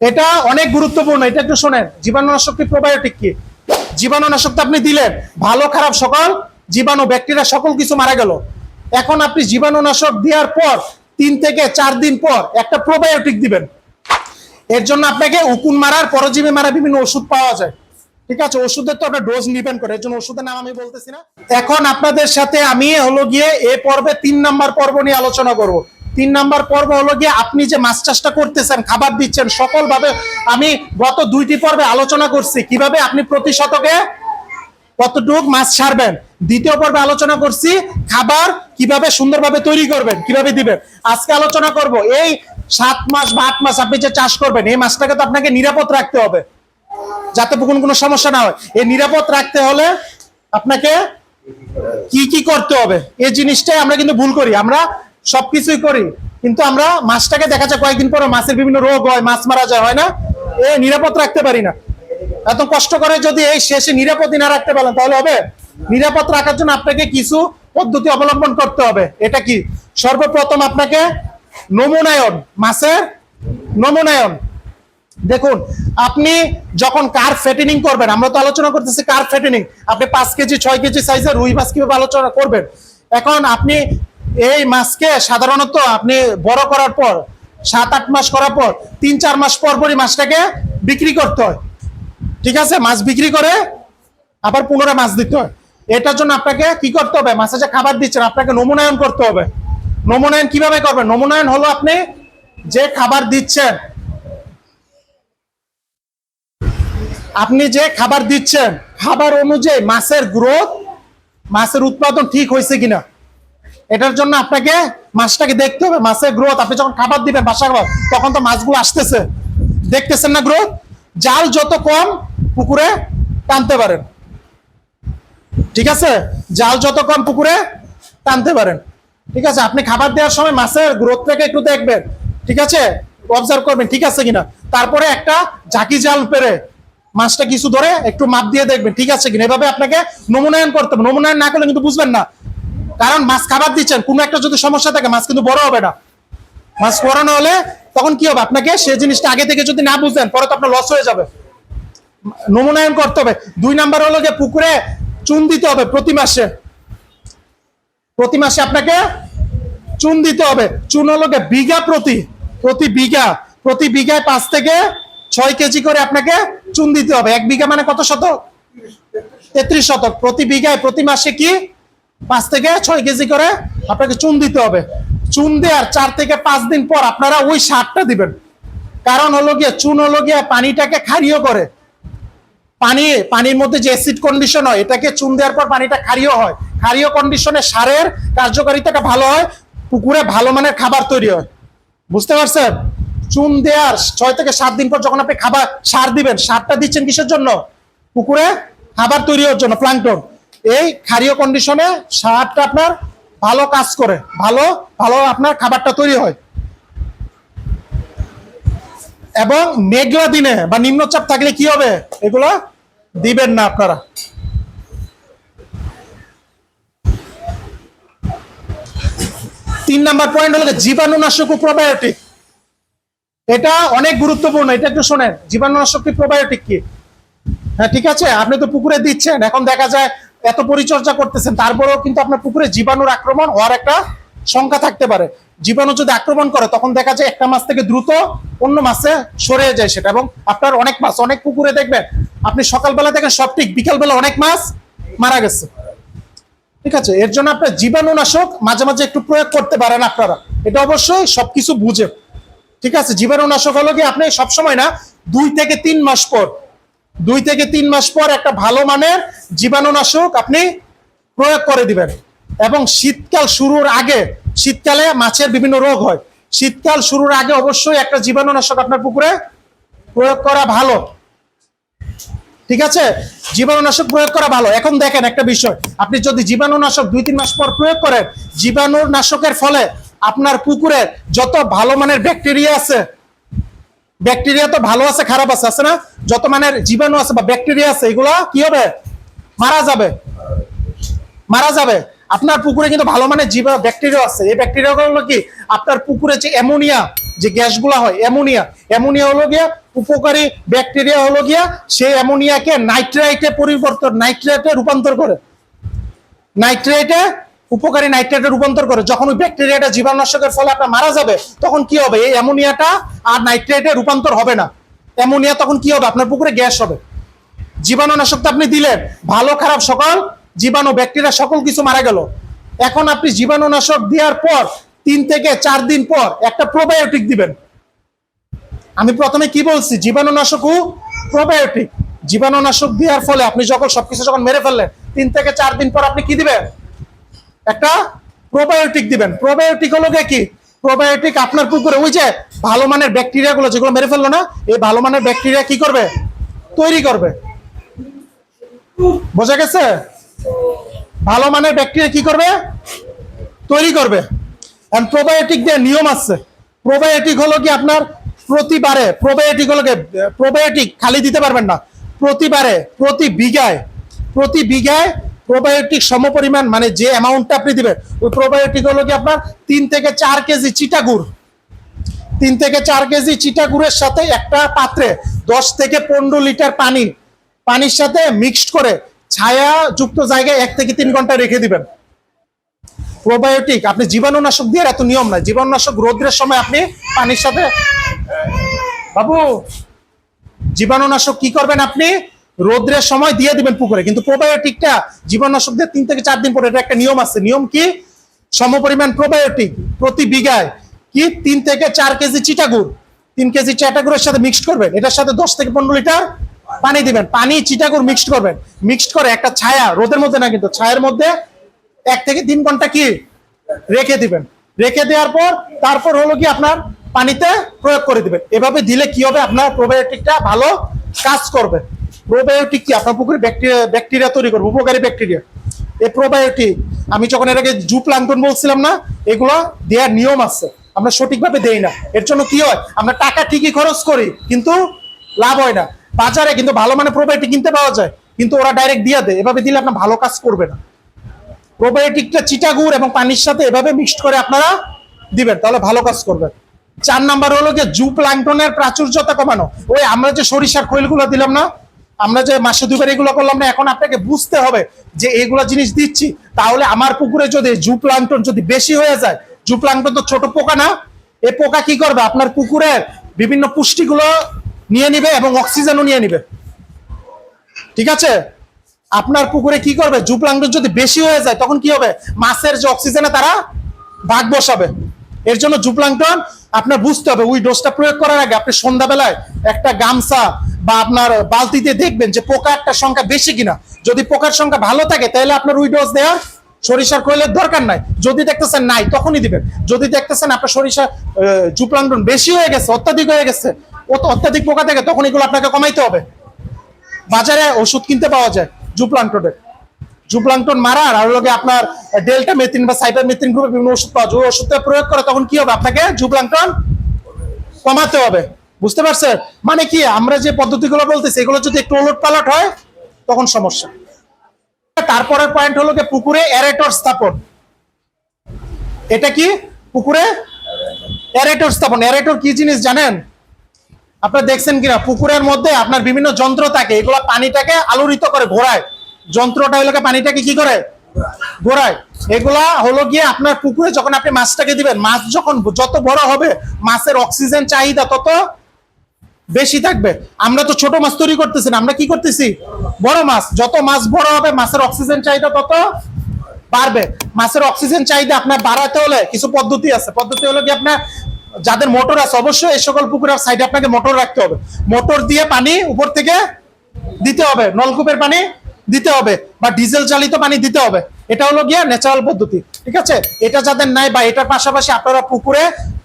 এটা অনেক গুরুত্বপূর্ণ, এটা একটু শোনেন। জীবাণুনাশক কি প্রোবায়োটিক কি? জীবাণুনাশক তো আপনি দিলেন, ভালো খারাপ সকল, জীবাণু ব্যাকটেরিয়া সকল কিছু মারা গেল। এখন আপনি জীবাণুনাশক দেওয়ার পর, তিন থেকে চার দিন পর একটা প্রোবায়োটিক দিবেন। এর জন্য আপনাকে উকুন মারার, পরজীবী মারা বিভিন্ন ওষুধ পাওয়া যায়। ঠিক আছে? ওষুধের তো আপনার ডোজ নিবেন করে, এর জন্য ওষুধের নাম আমি বলতেছি না। এখন আপনাদের সাথে আমি হলো গিয়ে এ পর্বে তিন নাম্বার পর্ব নিয়ে আলোচনা করব। তিন নাম্বার পর্ব হলো গিয়ে আপনি যে মাছ চাষটা করতেছেন, খাবার দিচ্ছেন সকল ভাবে আমি গত দুইটি পর্বে আলোচনা করছি। কীভাবে আপনি প্রতি শতকে কতটুক মাছ ছাড়বেন দ্বিতীয় পর্বে আলোচনা করছি খাবার কীভাবে সুন্দরভাবে তৈরি করবেন, কীভাবে দিবেন। আজকে আলোচনা করব এই সাত মাস বা আট মাস আপনি যে চাষ করবেন, এই মাছটাকে তো আপনাকে নিরাপদ রাখতে হবে। যাতে কোনো কোনো সমস্যা না হয়। এই নিরাপদ রাখতে হলে আপনাকে কি কি করতে হবে? এই জিনিসটাই আমরা কিন্তু ভুল করি। আমরা সবকিছুই করি। কিন্তু আমরা মাছটাকে দেখা যায় কয়েকদিন পরে মাছের বিভিন্ন রোগ হয়, মাছ মারা যায়, হয় না? এ নিরাপদ রাখতে পারি না। এত কষ্ট করে যদি এই শেষে নিরাপদ না রাখতে পারেন, তাহলে হবে? নিরাপদ রাখার জন্য আপনাকে কিছু পদ্ধতি অবলম্বন করতে হবে। এটা কি? সর্বপ্রথম আপনাকে নমুনায়ন, মাছের নমুনায়ন। দেখুন, আপনি যখন কার ফেটেনিং করবেন, আমরা তো আলোচনা করতেছি কার ফেটেনিং আপনি পাঁচ কেজি, ছয় কেজি সাইজের রুই মাছ কীভাবে আলোচনা করবেন? এখন আপনি এই মাছকে সাধারণত আপনি বড় করার পর, সাত, আট মাস করার পর, তিন, চার মাস পর পরই মাছটাকে বিক্রি করতে হয়। ঠিক আছে? মাছ বিক্রি করে আবার পুনরায় মাছ দিতে হয়। এটার জন্য আপনাকে কি করতে হবে? মাছে যে খাবার দিচ্ছেন, আপনাকে নমুনায়ন করতে হবে। নমুনায়ন কীভাবে করবেন? নমুনায়ন হলো আপনি যে খাবার দিচ্ছেন, আপনি যে খাবার দিচ্ছেন, খাবার অনুযায়ী মাছের গ্রোথ মাছের উৎপাদন ঠিক হয়েছে কিনা? এটার জন্য আপনাকে মাছটাকে দেখতে হবে, মাছের গ্রোথ আপনি যখন খাবার দিবেন বাসা খাবার, তখন তো মাছগুলো আসতেছে। দেখতেছেন না গ্রোথ জাল যত কম পুকুরে টানতে পারেন। ঠিক আছে? জাল যত কম পুকুরে টানতে পারেন। ঠিক আছে? আপনি খাবার দেওয়ার সময় মাছের গ্রোথটাকে একটু দেখবেন। ঠিক আছে? অবজার্ভ করবেন, ঠিক আছে কিনা? তারপরে একটা ঝাঁকি জাল পেরে মাছটা কিছু ধরে একটু মাপ দিয়ে দেখবেন, ঠিক আছে কিনা? এভাবে আপনাকে নমুনায়ন করতে হবে। নমুনায়ন না করলে কিন্তু বুঝবেন না। কারণ মাছ খাবার দিচ্ছেন, কোনো একটা যদি সমস্যা থাকে, মাছ কিন্তু বড় হবে না। মাছ পড়ানো হলে তখন কি হবে? আপনাকে সেই জিনিসটা আগে থেকে যদি না বুঝেন, পরে তো আপনার লস হয়ে যাবে। নমুনায়ন করতে হবে। দুই নাম্বার হলো যে পুকুরে চুন দিতে হবে প্রতি মাসে। প্রতি মাসে আপনাকে চুন দিতে হবে। চুন হলো বিঘা প্রতি প্রতি বিঘা। প্রতি বিঘায় পাঁচ থেকে ছয় কেজি করে আপনাকে চুন দিতে হবে। এক বিঘা মানে কত শতক? তেত্রিশ শতক। প্রতি বিঘায় প্রতি মাসে কি পাঁচ থেকে ছয় কেজি করে আপনাকে চুন দিতে হবে। চুন দেওয়ার চার থেকে পাঁচ দিন পর আপনারা ওই সারটা দিবেন। কারণ হলো গিয়ে, চুন হলো গিয়ে পানিটাকে ক্ষারীয় করে। পানি, পানির মধ্যে যে অ্যাসিড কন্ডিশন হয়, এটাকে চুন দেওয়ার পর পানিটা ক্ষারীয় হয়। ক্ষারীয় কন্ডিশনে সারের কার্যকারিতাটা ভালো হয়, পুকুরে ভালো মানের খাবার তৈরি হয়। বুঝতে পারছেন? চুন দেওয়ার ছয় থেকে সাত দিন পর যখন আপনি খাবার সার দিবেন, সারটা দিচ্ছেন কিসের জন্য? পুকুরে খাবার তৈরি হওয়ার জন্য প্লাঙ্কটন এই ক্ষারীয় কন্ডিশনে সারটা আপনার ভালো কাজ করে, ভালো ভালো আপনার খাবারটা তৈরি হয়। এবং মেঘলা দিনে বা নিম্নচাপ থাকলে কি হবে? এগুলো দিবেন না আপনারা। তিন নাম্বার পয়েন্ট হলো জীবাণুনাশক ও প্রোবায়োটিক এটা অনেক গুরুত্বপূর্ণ, এটা একটু শোনেন। জীবাণুনাশক কি প্রোবায়োটিক কি? হ্যাঁ ঠিক আছে? আপনি তো পুকুরে দিচ্ছেন, এখন দেখা যায় এত পরিচর্যা করতেছেন, তারপরেও কিন্তু আপনার পুকুরে জীবাণুর আক্রমণ হওয়ার একটা সংখ্যা থাকতে পারে। জীবাণু যদি আক্রমণ করে, তখন দেখা যায় একটা মাছ থেকে দ্রুত অন্য মাছে সরে যায় সেটা এবং আপনার অনেক মাছ, অনেক পুকুরে দেখবেন, আপনি সকালবেলা দেখেন সব ঠিক, বিকালবেলা অনেক মাছ মারা গেছে। ঠিক আছে, এর জন্য আপনার জীবাণুনাশক মাঝে মাঝে একটু প্রয়োগ করতে পারেন আপনারা। এটা অবশ্যই সবকিছু বুঝে। ঠিক আছে, জীবাণুনাশক হলো কি, আপনি সবসময় না, দুই থেকে তিন মাস পর দুই থেকে তিন মাস পর একটা ভালো মানের জীবাণুনাশক আপনি প্রয়োগ করে দিবেন। এবং শীতকাল শুরুর আগে, শীতকালে মাছের বিভিন্ন রোগ হয়। শীতকাল শুরুর আগে অবশ্যই একটা জীবাণুনাশক আপনার পুকুরে প্রয়োগ করা ভালো। ঠিক আছে? জীবাণুনাশক প্রয়োগ করা ভালো। এখন দেখেন একটা বিষয়। আপনি যদি জীবাণুনাশক দুই, তিন মাস পর প্রয়োগ করেন জীবাণুনাশকের ফলে আপনার পুকুরে যত ভালো মানের ব্যাকটেরিয়া আছে ব্যাকটেরিয়া তো ভালো আছে, খারাপ আছে আছে না? যত মানের জীবাণু আছে বা ব্যাকটেরিয়া আছে, এগুলো কি হবে? মারা যাবে। মারা যাবে। আপনার পুকুরে কিন্তু ভালো মানের জীবা ব্যাকটেরিয়া আছে। এই ব্যাকটেরিয়া হলো কি? আপনার পুকুরে যে অ্যামোনিয়া যে গ্যাসগুলো হয় অ্যামোনিয়া অ্যামোনিয়া হলো গিয়ে উপকারী ব্যাকটেরিয়া হলো গিয়া সেই অ্যামোনিয়াকে নাইট্রাইটে পরিবর্তন নাইট্রেটে রূপান্তর করে। নাইট্রেটে উপকারী নাইট্রেটে রূপান্তর করে, যখন ওই ব্যাকটেরিয়াটা জীবাণুনাশকের ফলে আপনার মারা যাবে, তখন কি হবে? এই অ্যামোনিয়াটা আর নাইট্রেটে রূপান্তর হবে না। অ্যামোনিয়া তখন কি হবে? আপনার পুকুরে গ্যাস হবে। জীবাণুনাশক তো আপনি দিলেন। ভালো, খারাপ সকল, জীবাণু, ব্যাকটেরিয়া সকল কিছু মারা গেল। এখন আপনি জীবাণুনাশক দেওয়ার পর, তিন থেকে চার দিন পর একটা প্রোবায়োটিক দিবেন। আমি প্রথমে কি বলছি? জীবাণুনাশক ও প্রোবায়োটিক জীবাণুনাশক দেওয়ার ফলে আপনি যখন সবকিছু যখন মেরে ফেললেন, তিন থেকে চার দিন পর আপনি কি দিবেন? একটা প্রোবায়োটিক দিবেন। প্রোবায়োটিক হলো কি? প্রোবায়োটিক আপনার পুকুরে ওই যে ভালো মানের ব্যাকটেরিয়া গুলো যেগুলো মেরে ফেলল না, এই ভালো মানের ব্যাকটেরিয়া কি করবে? তৈরি করবে। বোঝা গেছে? ভালো মানের ব্যাকটেরিয়া কি করবে? তৈরি করবে। প্রোবায়োটিক দিয়ে নিয়ম আছে। প্রোবায়োটিক হলো কি আপনার প্রতিবারে প্রোবায়োটিক হলো প্রোবায়োটিক খালি দিতে পারবেন না। প্রতিবারে, প্রতি বিঘায় প্রতি বিঘায় প্রোবায়োটিক সমপরিমাণ মানে যে অ্যামাউন্টটা আপনি দিবেন, ওই প্রোবায়োটিক হলো কি আপনার তিন থেকে চার কেজি চিটাগুড় তিন থেকে চার কেজি চিটাগুড়ের সাথে একটা পাত্রে দশ থেকে পনেরো লিটার পানি, পানির সাথে মিক্সড করে ছায়া যুক্ত জায়গায় এক থেকে তিন ঘণ্টা রেখে দিবেন। প্রোবায়োটিক আপনি জীবাণুনাশক দিয়ে এত নিয়ম নাই জীবাণুনাশক রোদ্রের সময় আপনি পানির সাথে বাবু, জীবাণুনাশক কি করবেন আপনি? রোদ্রের সময় দিয়ে দিবেন পুকুরে। কিন্তু প্রোবায়োটিকটা জীবাণুনাশক দিয়ে তিন থেকে চার দিন পরে এটা একটা নিয়ম আছে। নিয়ম কি? সমপরিমাণ প্রোবায়োটিক প্রতি বিঘায় কি? তিন থেকে চার কেজি চিটাগুড়। তিন কেজি চিটাগুড়ের সাথে মিক্সড করবেন। এটার সাথে দশ থেকে পনেরো লিটার পানি দিবেন। পানি, চিটাগুড় মিক্সড করবেন। মিক্সড করে একটা ছায়া, রোদের মধ্যে না কিন্তু, ছায়ের মধ্যে এক থেকে তিন ঘণ্টা কি? রেখে দিবেন। রেখে দেওয়ার পর তারপর হলো কি আপনার পানিতে প্রয়োগ করে দিবেন। এভাবে দিলে কি হবে? আপনার প্রোবায়োটিকটা ভালো কাজ করবে। প্রোবায়োটিক কি? আপনার পুকুরে ব্যাকটেরিয়া ব্যাকটেরিয়া তৈরি করব, উপকারী ব্যাকটেরিয়া এই প্রোবায়োটিক আমি যখন এর আগে জু বলছিলাম না, এগুলো দেওয়ার নিয়ম আছে। আমরা সঠিকভাবে দেই না। এর জন্য কি হয়? আমরা টাকা ঠিকই খরচ করি, কিন্তু লাভ হয় না। বাজারে কিন্তু ভালো মানে প্রোবায়োটিক কিনতে পাওয়া যায়, কিন্তু ওরা ডাইরেক্ট দিয়ে দেয়। এভাবে দিলে আপনার ভালো কাজ করবে না। প্রোবায়োটিকটা চিটাগুড় এবং পানির সাথে এভাবে মিক্সড করে আপনারা দিবেন, তাহলে ভালো কাজ করবেন। চার নাম্বার হলো যে জু প্লাঙ্কটনের প্রাচুর্যতা কমানো। ওই আমরা যে সরিষার খৈলগুলো দিলাম না আমরা যে মাসে দুবার এগুলো করলাম না, এখন আপনাকে বুঝতে হবে যে এইগুলো জিনিস দিচ্ছি। তাহলে আমার পুকুরে যদি জু প্লাঙ্কটন যদি বেশি হয়ে যায় জু প্লাঙ্কটন তো ছোট পোকা না, এ পোকা কি করবে? আপনার পুকুরের বিভিন্ন পুষ্টিগুলো নিয়ে নিবে এবং অক্সিজেনও নিয়ে নিবে। ঠিক আছে? আপনার পুকুরে কি করবে? জুপ্লাঙ্কটন যদি বেশি হয়ে যায়, তখন কি হবে? মাছের যে অক্সিজেনে তারা ভাগ বসাবে। এর জন্য জুপ্লাঙ্কটন আপনার বুঝতে হবে। ওই ডোজটা প্রয়োগ করার আগে আপনি সন্ধ্যাবেলায় একটা গামছা বা আপনার বালতিতে দেখবেন যে পোকার সংখ্যা বেশি কিনা। যদি পোকার সংখ্যা ভালো থাকে, তাহলে আপনার ওই ডোজ দেওয়ার সরিষার খৈলের দরকার নাই। যদি দেখতেছেন নাই, তখনই দিবেন। যদি দেখতেছেন আপনার সরিষা জুপ্লাঙ্কটন বেশি হয়ে গেছে, অত্যাধিক হয়ে গেছে, অত অত্যাধিক পোকা থাকে, তখন এগুলো আপনাকে কমাইতে হবে। বাজারে ওষুধ কিনতে পাওয়া যায় জুপ্লান্টনের জুপ্লান্টন মারার আর লগে আপনার ডেল্টা মেথিন বা সাইবার মেথিন গ্রুপে বিভিন্ন ওষুধ পাওয়া যায়, ওই ওষুধটা প্রয়োগ করে তখন কি হবে আপনাকে জুপ্লান্টন কমাতে হবে। বুঝতে পারছেন? মানে কি, আমরা যে পদ্ধতিগুলো বলতেছি, এগুলো যদি একটু ওলট পালট হয়, তখন সমস্যা। তারপরের পয়েন্ট হলো যে পুকুরে অ্যারেটর স্থাপন। এটা কি? পুকুরে অ্যারেটর স্থাপন। অ্যারেটর কি জিনিস জানেন? আপনারা দেখছেন কিনা? পুকুরের মধ্যে আপনার বিভিন্ন যন্ত্র থাকে, এগুলো পানিটাকে আলোড়িত করে, ঘোরায়। যন্ত্রটা হলো পানিটাকে কি করে? ঘোরায়। এগুলা হলো গিয়ে আপনার পুকুরে যখন আপনি মাছটাকে দিবেন, মাছ যখন যত বড় হবে, মাছের অক্সিজেন চাহিদা তত বেশি থাকবে। আমরা তো ছোট মাছ তৈরি করতেছি না, আমরা কি করতেছি? বড় মাছ, যত মাছ বড় হবে, মাছের অক্সিজেন চাহিদা তত বাড়বে। মাছের অক্সিজেন চাহিদা আপনার বাড়াতে হলে কিছু পদ্ধতি আছে। পদ্ধতি হলো কি আপনার, যাদের মোটর আছে, অবশ্যই এই সকল পুকুরের সাইডে আপনাকে মোটর রাখতে হবে। মোটর দিয়ে পানি উপর থেকে দিতে হবে, নলকূপের পানি দিতে হবে বা ডিজেল চালিত পানি দিতে হবে। এটা হলো গিয়া ন্যাচারাল পদ্ধতি, ঠিক আছে? এটা যাদের নাই বা এটার পাশাপাশি আপনারা পুকুরে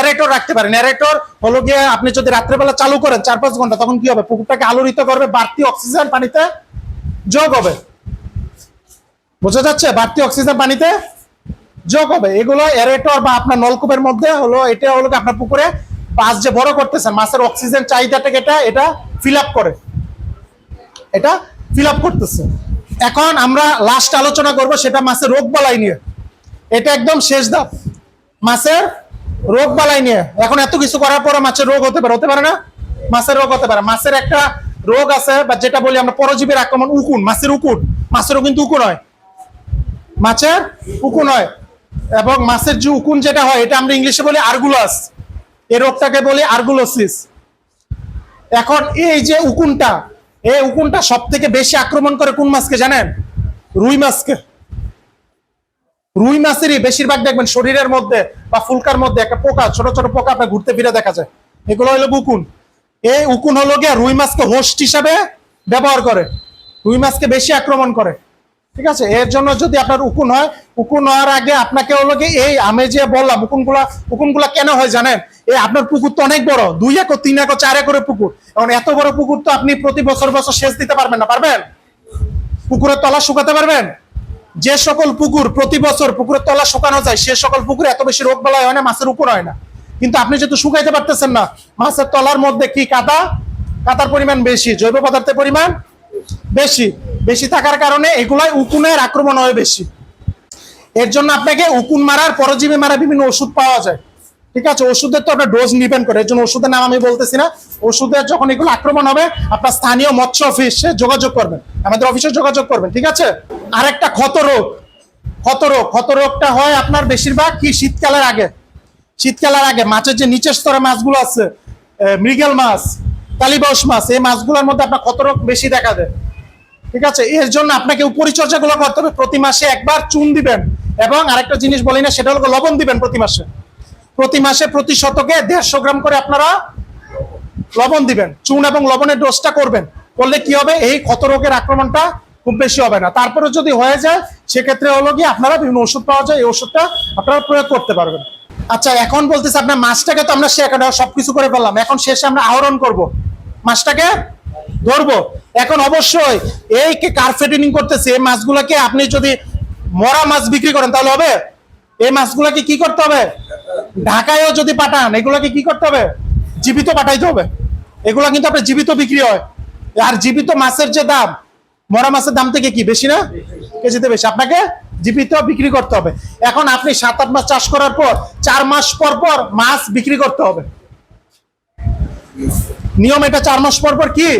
এরেটর রাখতে পারেন এরেটর হলো গিয়ে আপনি যদি রাত্রেবেলা চালু করেন চার পাঁচ ঘণ্টা, তখন কি হবে? পুকুরটাকে আলোড়িত করবে, বাড়তি অক্সিজেন পানিতে যোগ হবে। বোঝা যাচ্ছে? বাড়তি অক্সিজেন পানিতে যোগ হবে। এগুলো এরেটর বা আপনার নলকূপের মধ্যে হলো, এটা হলো আপনার পুকুরে মাছ যে বড় করতেছেন, মাছের অক্সিজেন চাহিদাটাকে এটা এটা ফিল করে। এটা ফিল করতেছে। এখন আমরা লাস্ট আলোচনা করব সেটা মাছের রোগ বলাই নিয়ে। এটা একদম শেষ ধাপ। মাছের রোগ বালাই নিয়ে। এখন এত কিছু করার পরে মাছের রোগ হতে পারে হতে পারে না? মাছের রোগ হতে পারে। মাছের একটা রোগ আছে, বা যেটা বলি আমরা, পরজীবীর আক্রমণ, উকুন, মাছের উকুন। মাছেরও কিন্তু উকুন হয়। মাছের উকুন হয়। এবং মাছের যে উকুন যেটা হয়, এটা আমরা ইংলিশে বলি আর্গুলাস। এই রোগটাকে বলি আর্গুলোসিস। এখন এই যে উকুনটা, এই উকুনটা সব থেকে বেশি আক্রমণ করে কোন মাছকে জানেন? রুই মাছকে। রুই মাছেরই বেশিরভাগ দেখবেন শরীরের মধ্যে বা ফুলকার মধ্যে একটা পোকা, ছোট ছোট পোকা আপনার ঘুরতে ফিরে দেখা যায়। এগুলো হলো উকুন। এই উকুন হলো গিয়ে রুই মাছকে হোস্ট হিসাবে ব্যবহার করে। রুই মাছকে বেশি আক্রমণ করে। ঠিক আছে? এর জন্য যদি আপনার উকুন হয়, উকুন হওয়ার আগে আপনাকে হলো কি এই আমি যে বললাম, উকুনগুলা উকুনগুলা কেন হয় জানেন? এই আপনার পুকুর তো অনেক বড়, দুই একর, তিন একর, চার একরের পুকুর। এখন এত বড় পুকুর তো আপনি প্রতি বছর বছর সেচ দিতে পারবেন না, পারবেন? পুকুরের তলা শুকাতে পারবেন? যে সকল পুকুর প্রতি বছর পুকুরের তলা শুকানো যায়, সে সকল পুকুরে এত বেশি রোগ বালাই হয় না, মাছের উপর হয় না। কিন্তু আপনি যেহেতু শুকাইতে পারতেছেন না, মাছের তলার মধ্যে কি কাদা? কাদার পরিমাণ বেশি, জৈব পদার্থের পরিমাণ বেশি। বেশি থাকার কারণে এগুলাই উকুনের আক্রমণ হয় বেশি। এর জন্য আপনাকে উকুন মারার, পরজীবী মারা বিভিন্ন ওষুধ পাওয়া যায়। ঠিক আছে? ওষুধের তো আপনার ডোজ নিবেন করে, এর জন্য ওষুধের নাম আমি বলতেছি না। ওষুধের যখন এগুলো আক্রমণ হবে, আপনার স্থানীয় মৎস্য অফিসে যোগাযোগ করবেন। আমাদের অফিসে যোগাযোগ করবেন, ঠিক আছে? আরেকটা ক্ষত রোগ। ক্ষত রোগ। ক্ষত রোগটা হয় আপনার বেশিরভাগ কি? শীতকালের আগে। শীতকালের আগে। মাছের যে নিচের স্তরে মাছগুলো আছে মৃগেল মাছ, কালিবাউস মাছ, এই মাছগুলোর মধ্যে আপনার ক্ষত রোগ বেশি দেখা দেয়। ঠিক আছে? এর জন্য আপনাকে পরিচর্যা গুলো করতে হবে। প্রতি মাসে একবার চুন দিবেন। এবং আরেকটা জিনিস বলি না, সেটা হলো লবণ দিবেন প্রতি মাসে। প্রতি মাসে প্রতি শতকে দেড়শো গ্রাম করে আপনারা লবণ দিবেন। চুন এবং লবণের ডোজটা করবেন। করলে কি হবে? এই ক্ষত রোগের আক্রমণটা খুব বেশি হবে না। তারপরে যদি হয়ে যায়, সেক্ষেত্রে হলো কি আপনারা বিভিন্ন ওষুধ পাওয়া যায়। এই ওষুধটা আপনারা প্রয়োগ করতে পারবেন। আচ্ছা এখন বলতেছে আপনার মাছটাকে তো আমরা শেখানো সবকিছু করে ফেললাম। এখন শেষে আমরা আহরণ করব। মাছটাকে ধরবো। এখন অবশ্যই এই কে কার্ফেটিনিং করতেছে, এই মাছগুলোকে আপনি যদি মরা মাছ বিক্রি করেন তাহলে হবে? এই মাছগুলোকে কি করতে হবে? ঢাকায়ও যদি পাঠান, এগুলোকে কি করতে হবে? জীবিত পাঠাইতে হবে। এগুলো কিন্তু আপনার জীবিত বিক্রি হয়। আর জীবিত মাছের যে দাম, মরা মাছের দাম থেকে কি বেশি না? কেজিতে বেশি। আপনাকে জীবিত বিক্রি করতে হবে। এখন আপনি সাত আট মাস চাষ করার পর, চার মাস পর পর মাছ বিক্রি করতে হবে। নিয়ম এটা, চার মাস পর পর কি?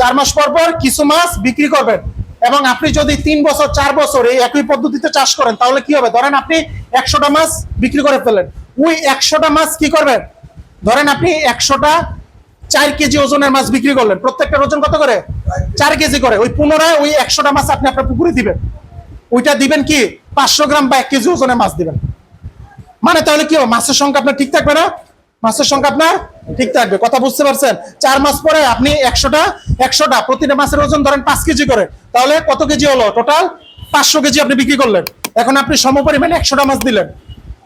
চার মাস পর পর কিছু মাছ বিক্রি করবেন। এবং আপনি যদি তিন বছর, চার বছর এই একই পদ্ধতিতে চাষ করেন, তাহলে কি হবে? ধরেন আপনি একশোটা মাছ বিক্রি করে ফেলেন ওই একশোটা মাছ কি করবেন? ধরেন আপনি একশোটা চার কেজি ওজনের মাছ বিক্রি করলেন। প্রত্যেকটার ওজন কত করে? চার কেজি করে। ওই পুনরায় ওই একশোটা মাছ আপনি আপনার পুকুরে দিবেন। ওইটা দিবেন কি? পাঁচশো গ্রাম বা এক কেজি ওজনের মাছ দিবেন। মানে তাহলে কি মাছের সংখ্যা আপনার ঠিক থাকবে না? মাছের সংখ্যা আপনার ঠিক থাকবে। কথা বুঝতে পারছেন? চার মাস পরে আপনি একশোটা একশোটা, প্রতিটা মাছের ওজন ধরেন পাঁচ কেজি করে। তাহলে কত কেজি হলো? টোটাল পাঁচশো কেজি আপনি বিক্রি করলেন। এখন আপনি সমপরিমাণে একশোটা মাছ দিলেন।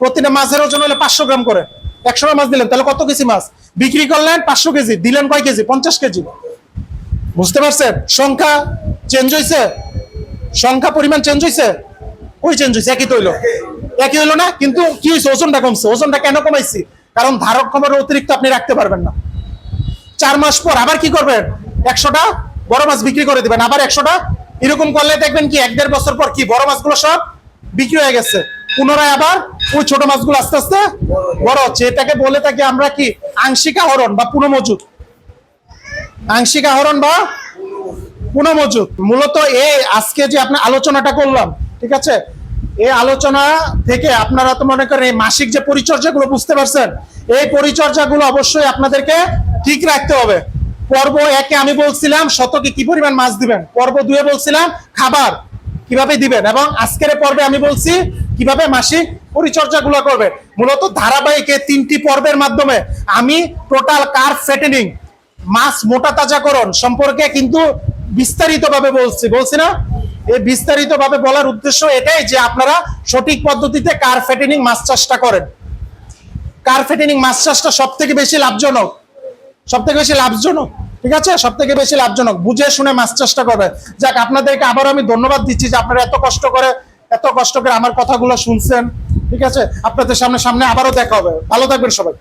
প্রতিটা মাছের ওজন হলে পাঁচশো গ্রাম করে। একশোটা মাছ দিলেন, তাহলে কত কেজি মাছ? বিক্রি করলেন পাঁচশো কেজি, দিলেন কয় কেজি? পঞ্চাশ কেজি। বুঝতে পারছেন? সংখ্যা চেঞ্জ হয়েছে সংখ্যা পরিমাণ চেঞ্জ হয়েছে ওই চেঞ্জ হয়েছে একই তৈল একই হইল না? কিন্তু কি হয়েছে ওজনটা কমছে। ওজনটা কেন কমাইছি? কারণ ধারক ক্ষমতার অতিরিক্ত আপনি রাখতে পারবেন না। চার মাস পর আবার কি করবেন? একশোটা বড় মাছ বিক্রি করে দিবেন। আবার একশোটা? এরকম করলে দেখবেন কি, এক দেড় বছর পর কি, বড় মাছগুলো সব বিক্রি হয়ে গেছে। পুনরায় আবার ওই ছোট মাছগুলো আস্তে আস্তে বড় হচ্ছে। এটাকে বলে থাকি আমরা কি আংশিক আহরণ বা পুনঃমজুত। আংশিক আহরণ বা পুনঃমজুত। মূলত এই আজকে যে আপনি আলোচনাটা করলাম, ঠিক আছে? এই আলোচনা থেকে আপনারা তো মনে করেন এই মাসিক যে পরিচর্যাগুলো বুঝতে পারছেন, এই পরিচর্যাগুলো অবশ্যই আপনাদেরকে ঠিক রাখতে হবে। পর্ব একে আমি বলছিলাম শতকে কি পরিমাণ মাছ দিবেন? পর্ব দুয়ে বলছিলাম খাবার কীভাবে দিবেন? এবং আজকের পর্বে আমি বলছি কীভাবে মাসিক পরিচর্যাগুলো করবে? মূলত ধারাবাহিক তিনটি পর্বের মাধ্যমে আমি টোটাল কার ফেটেনিং মাছ মোটা তাজাকরণ সম্পর্কে কিন্তু বিস্তারিত ভাবে বলছি। বলছি না? এই বিস্তারিত ভাবে বলার উদ্দেশ্য এটাই যে আপনারা সঠিক পদ্ধতিতে কার ফেটেনিং মাছ চাষটা করেন। কার ফেটেনিং মাছ চাষটা সব থেকে বেশি লাভজনক। সব থেকে বেশি লাভজনক, ঠিক আছে? সব থেকে বেশি লাভজনক। বুঝে শুনে মাছ চাষটা করবে। যাক, আপনাদেরকে আবারও আমি ধন্যবাদ দিচ্ছি যে আপনারা এত কষ্ট করে এত কষ্ট করে আমার কথাগুলো শুনছেন, ঠিক আছে? আপনাদের সামনে সামনে আবারও দেখা হবে। ভালো থাকবেন সবাই।